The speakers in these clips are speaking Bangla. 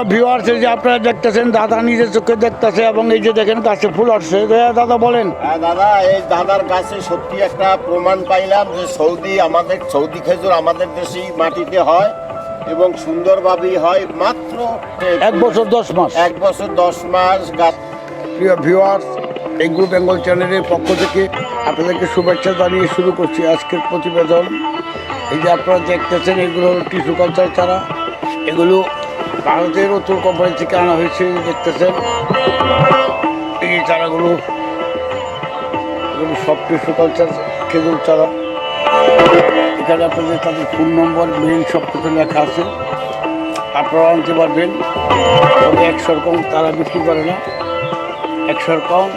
প্রিয় ভিউয়ার্স এই যে আপনারা দেখতেছেন দাদা নিজের চোখে দেখতেছে এবং এই যে দেখেন গাছে ফুল আসছে। দাদা বলেন। হ্যাঁ দাদা এই দাদার কাছে সত্যি একটা প্রমাণ পাইলাম যে সৌদি আমাদের সৌদি খেজুর আমাদের দেশেই মাটিতে হয় এবং সুন্দরভাবেই হয় মাত্র এক বছর দশ মাস। এক বছর দশ মাস গাছ। প্রিয় ভিউয়ার্স এই গ্রুপ বেঙ্গল চ্যানেলের পক্ষ থেকে আপনাদেরকে শুভেচ্ছা জানিয়ে শুরু করছি আজকের প্রতিবেদন। এই যে আপনারা দেখতেছেন এগুলো হলো টিস্যু কালচার চারা এগুলো ভারতের উত্তর কোম্পানি থেকে আনা হয়েছে দেখতেছেন। এই চারাগুলো সব টিস্যু কালচার খেজুর চারা। এখানে আপনাদের তাদের ফোন নম্বর মেল সব কিছু লেখা আছে। আপনারা আনতে পারবেন। তবে একশো রকম তারা বিক্রি করে না। একশো কম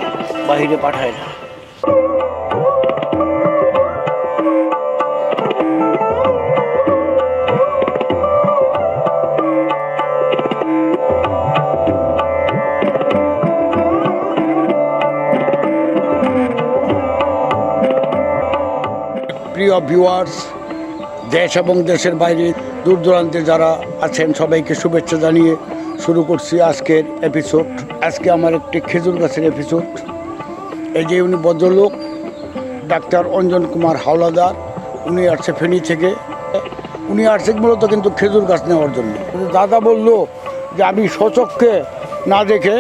বাহিরে পাঠায় না। প্রিয় ভিউয়ার্স দেশ এবং দেশের বাইরে দূর দূরান্তে যারা আছেন, সবাইকে শুভেচ্ছা জানিয়ে শুরু করছি আজকের এপিসোড আজকে আমার একটি খেজুর গাছের এপিসোড এই যে উনি ভদ্রলোক, ডাক্তার অঞ্জন কুমার হাওলাদার, উনি আসছে ফেনী থেকে। উনি আসছে মূলত কিন্তু খেজুর গাছ নেওয়ার জন্য। দাদা বলল যে আমি সচক্ষে না দেখে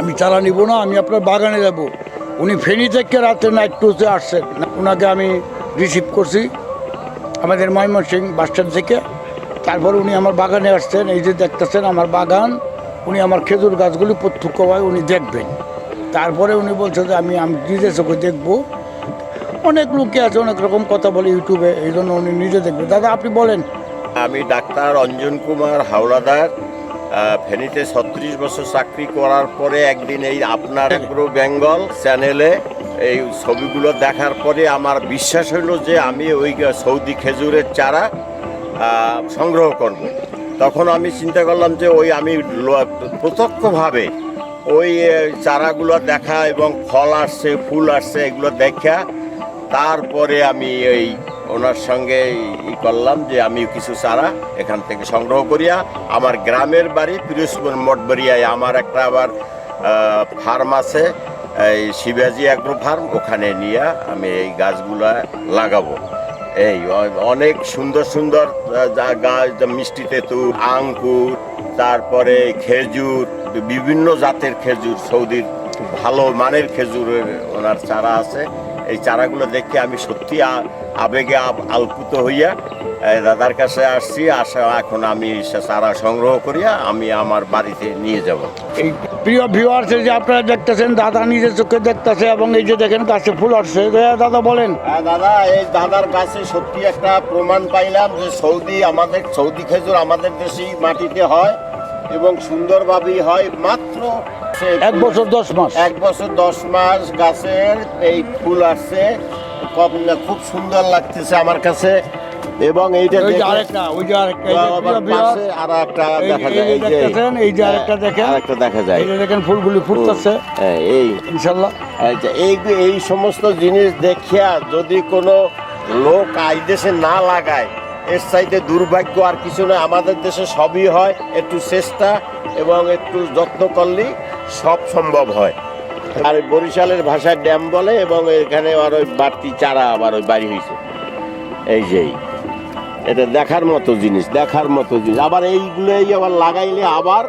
আমি চারা নিব না, আমি আপনার বাগানে যাব। উনি ফেনী থেকে রাতে নাইট টুতে আসছেন। ওনাকে আমি রিসিভ করছি। আমাদের ময়মনসিং বাস স্ট্যান্ড থেকে। তারপর উনি আমার বাগানে আসছেন এই যে দেখতেছেন আমার বাগান উনি আমার খেজুর গাছগুলি প্রত্যক্ষভাবে উনি দেখবেন। তারপরে উনি বলছেন যে আমি আমি নিজে চোখে দেখব। অনেক লোকে আছে অনেক রকম কথা বলে ইউটিউবে এই জন্য উনি নিজে দেখবেন দাদা আপনি বলেন। আমি ডাক্তার অঞ্জন কুমার হাওলাদার আহ, ফেনীতে ছত্রিশ বছর চাকরি করার পরে একদিন এই আপনার এগ্রো বেঙ্গল চ্যানেলে এই ছবিগুলো দেখার পরে আমার বিশ্বাস হলো যে আমি ওই সৌদি খেজুরের চারা সংগ্রহ করব। তখন আমি চিন্তা করলাম যে ওই আমি প্রত্যক্ষভাবে ওই চারাগুলো দেখা এবং ফল আসছে, ফুল আসছে, এগুলো দেখা তারপরে আমি এই ওনার সঙ্গে ই করলাম যে আমি কিছু চারা এখান থেকে সংগ্রহ করিয়া আমার গ্রামের বাড়ি পিরোজপুর মঠবাড়িয়ায় আমার একটা আবার ফার্ম আছে, এই শিবাজি অ্যাগ্রো ফার্ম ওখানে নিয়ে আমি এই গাছগুলা লাগাবো। এই অনেক সুন্দর সুন্দর যা- গাছ মিষ্টি তেঁতুল আঙ্কুর তারপরে খেজুর, বিভিন্ন জাতের খেজুর, সৌদির ভালো মানের খেজুরের ওনার চারা আছে। এই চারাগুলো দেখে আমি সত্যি আবেগে আলপুত হইয়া দাদার কাছে আসছি আসা এখন আমি সে চারা সংগ্রহ করিয়া আমি আমার বাড়িতে নিয়ে যাব। এই প্রিয় ভিউয়ার্স যে আপনারা দেখতেছেন দাদা নিজের চোখে দেখতেছে এবং এই যে দেখেন গাছে ফুল আসছে। দাদা বলেন। হ্যাঁ দাদা এই দাদার কাছে সত্যি একটা প্রমাণ পাইলাম যে সৌদি আমাদের সৌদি খেজুর আমাদের দেশেই মাটিতে হয় এবং সুন্দরভাবেই হয়। মাত্র এক বছর দশ মাস। এক বছর দশ মাস গাছের এই ফুল আসছে। খুব সুন্দর লাগতেছে আমার কাছে। এবং এইটা আরেকটা ওই যে আরও একটা দেখা যায় এই যে এই যে আরেকটা দেখেন। আরেকটা দেখা যায়। যে দেখেন ফুলগুলি ফুটতেছে। হ্যাঁ, এই। ইনশাল্লাহ। এই এই এই সমস্ত জিনিস দেখিয়া যদি কোনো লোক আই দেশে না লাগায় এর চাইতে দুর্ভাগ্য আর কিছু নয়। আমাদের দেশে সবই হয় একটু চেষ্টা এবং একটু যত্ন করলেই সব সম্ভব হয়। আর বরিশালের ভাষায় ড্যাম বলে এবং এখানে আর ওই বাড়তি চারা আবার ওই বাড়ি হয়েছে এই যে এই। এটা দেখার মতো জিনিস দেখার মতো জিনিস। আবার এইগুলোই আবার লাগাইলে আবার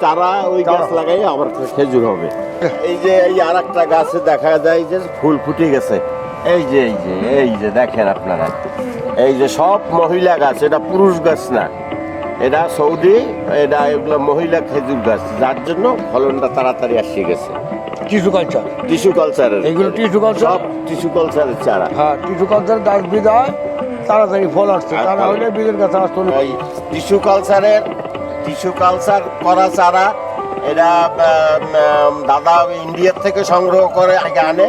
চারা। ওই গাছ। লাগাইলে আবার খেজুর হবে। এই যে এই আর একটা গাছে দেখা যায় যে ফুল ফুটে গেছে। এই যে এই যে এই যে দেখেন আপনারা। এই যে সব মহিলা গাছ এটা পুরুষ গাছ না। এটা সৌদি এটা এগুলো মহিলা খেজুর গাছ যার জন্য ফলনটা তাড়াতাড়ি আসে গেছে। Tissue culture? টিস্যু কালচারের। এইগুলো টিস্যু কালচার? সব টিস্যু কালচারের চারা। হ্যাঁ টিস্যু কালচার গাছ বিদায় তাড়াতাড়ি ফল আসছে। তা না হলে বীজের কাছে আসতো না টিস্যু কালচারের টিস্যু কালচার করা চারা এটা দাদা ইন্ডিয়ার থেকে সংগ্রহ করে আগে আনে।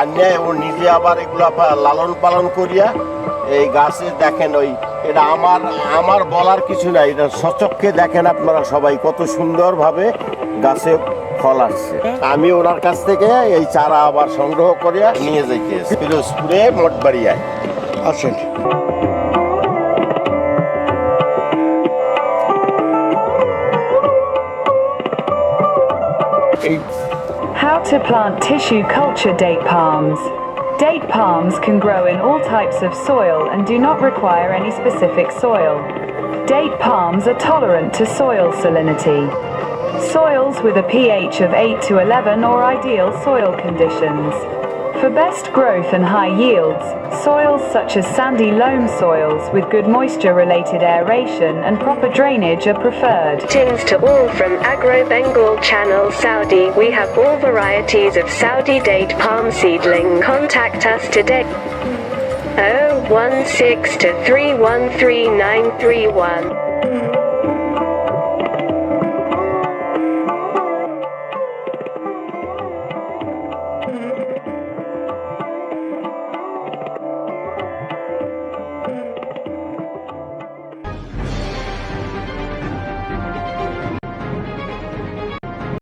আনিয়ে ও নিজে আবার এগুলো লালন পালন করিয়া এই গাছে দেখেন ওই এটা আমার আমার বলার কিছু নাই এটা সচক্ষে দেখেন আপনারা সবাই কত সুন্দরভাবে গাছে ফল আসছে। আমি ওনার কাছ থেকে এই চারা আবার সংগ্রহ করিয়া নিয়ে যাইতেছি। পিরোজপুরে মোটবাড়িয়ায়। আছেন এই How to plant tissue culture date palms. Date palms can grow in all types of soil and do not require any specific soil. Date palms are tolerant to soil salinity. Soils with a pH of 8 to 11 are ideal soil conditions. For best growth and high yields, soils such as sandy loam soils with good moisture related aeration and proper drainage are preferred. Greetings to all from Agro Bengal Channel Saudi. We have all varieties of Saudi date palm seedling. Contact us today. 016 to 313931.